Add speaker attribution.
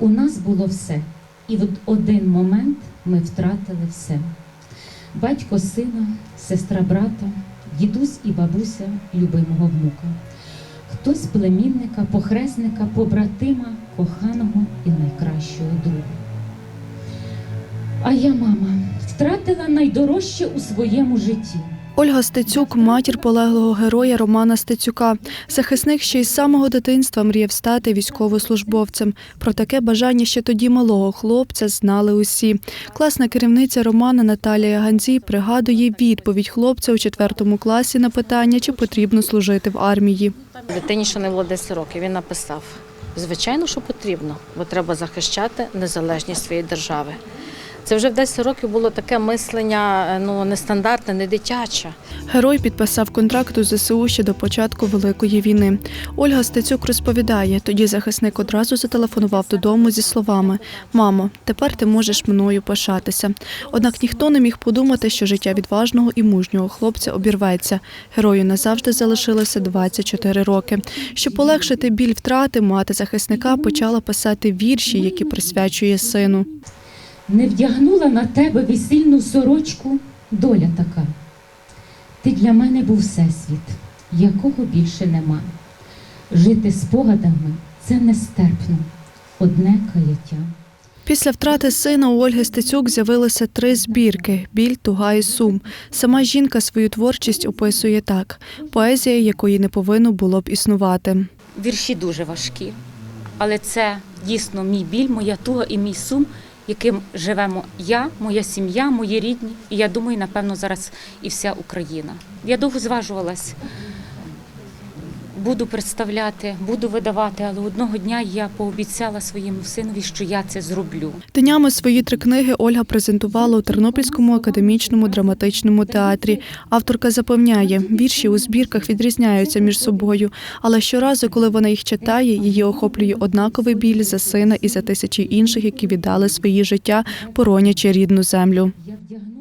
Speaker 1: У нас було все, і в один момент ми втратили все. Батько сина, сестра брата, дідусь і бабуся любимого внука. Хтось племінника, похресника, побратима, коханого і найкращого друга. А я, мама, втратила найдорожче у своєму житті.
Speaker 2: Ольга Стецюк, матір полеглого героя Романа Стецюка. Захисник ще із самого дитинства мріяв стати військовослужбовцем. Про таке бажання ще тоді малого хлопця знали усі. Класна керівниця Романа Наталія Ганзій пригадує відповідь хлопця у четвертому класі на питання, чи потрібно служити в армії.
Speaker 3: Дитині, що не було 10 років, він написав: звичайно, що потрібно, бо треба захищати незалежність своєї держави. Це вже в 10 років було таке мислення ну, нестандартне, не дитяче.
Speaker 2: Герой підписав контракт у ЗСУ ще до початку Великої війни. Ольга Стецюк розповідає, тоді захисник одразу зателефонував додому зі словами Мамо, тепер ти можеш мною пишатися. Однак ніхто не міг подумати, що життя відважного і мужнього хлопця обірветься. Герою назавжди залишилося 24 роки. Щоб полегшити біль втрати, мати захисника почала писати вірші, які присвячує сину.
Speaker 1: Не вдягнула на тебе весільну сорочку, доля така. Ти для мене був всесвіт, якого більше нема. Жити спогадами це нестерпно, одне каяття.
Speaker 2: Після втрати сина у Ольги Стецюк з'явилися три збірки: біль, туга і сум. Сама жінка свою творчість описує так: поезія, якої не повинно було б існувати.
Speaker 4: Вірші дуже важкі, але це дійсно мій біль, моя туга і мій сум, яким живемо я, моя сім'я, мої рідні. І я думаю, напевно, зараз і вся Україна. Я довго зважувалась. Буду представляти, буду видавати, але одного дня я пообіцяла своєму синові, що я це зроблю.
Speaker 2: Днями свої три книги Ольга презентувала у Тернопільському академічному драматичному театрі. Авторка запевняє, вірші у збірках відрізняються між собою, але щоразу, коли вона їх читає, її охоплює однаковий біль за сина і за тисячі інших, які віддали свої життя, поронячи рідну землю.
Speaker 1: Я вдягну